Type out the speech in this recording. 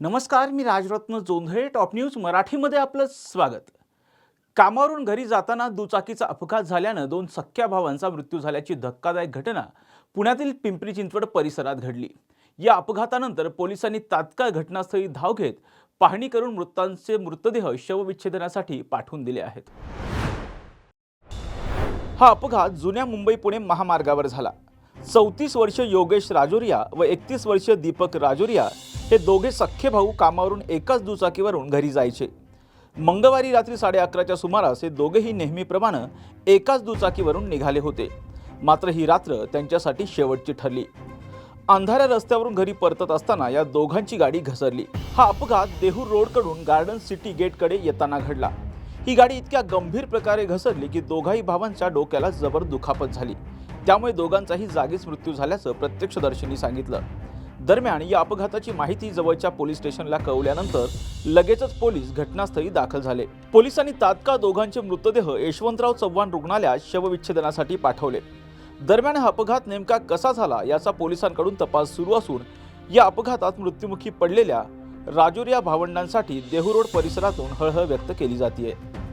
नमस्कार मी Rajratna Jondhale top news मराठीमध्ये आपलं स्वागत. कामावरून घरी जाताना दुचाकीचा अपघात झाल्यानं दोन सख्ख्या भावांचा मृत्यू झाल्याची धक्कादायक घटना पुण्यातील पिंपरी चिंचवड परिसरात घडली. या अपघातानंतर पोलिसांनी तात्काळ घटनास्थळी धाव घेत पाहणी करून मृतांचे मृतदेह शवविच्छेदनासाठी पाठवून दिले आहेत. हा अपघात जुन्या मुंबई पुणे महामार्गावर झाला. चौतीस वर्ष योगेश राजोरिया व एकतीस वर्ष दीपक राजोरिया हे दोघे सख्खे भाऊ कामावरून एकाच दुचाकीवरून घरी जायचे. मंगळवारी रात्री साडे अकराच्या सुमारास हे दोघेही नेहमीप्रमाणे एकाच दुचाकीवरून निघाले होते. मात्र ही रात्र त्यांच्यासाठी शेवटची ठरली. अंधाऱ्या रस्त्यावरून घरी परतत असताना या दोघांची गाडी घसरली. हा अपघात देहूर रोडकडून गार्डन सिटी गेटकडे येताना घडला. ही गाडी इतक्या गंभीर प्रकारे घसरली की दोघाही भावांच्या डोक्याला जबर दुखापत झाली. त्यामुळे दोघांचाही जागीच मृत्यू झाल्याचं प्रत्यक्षदर्शींनी सांगितलं. दरम्यान या अपघाताची माहिती जवळच्या पोलीस स्टेशनला कळवल्यानंतर लगेचच पोलीस घटनास्थळी दाखल झाले. पोलिसांनी तात्काळ दोघांचे मृतदेह यशवंतराव चव्हाण रुग्णालयात शवविच्छेदनासाठी पाठवले. दरम्यान हा अपघात नेमका कसा झाला याचा पोलिसांकडून तपास सुरू असून या अपघातात मृत्युमुखी पडलेल्या राजोरिया भावंडांसाठी देहू रोड परिसरातून हळहळ व्यक्त केली जाते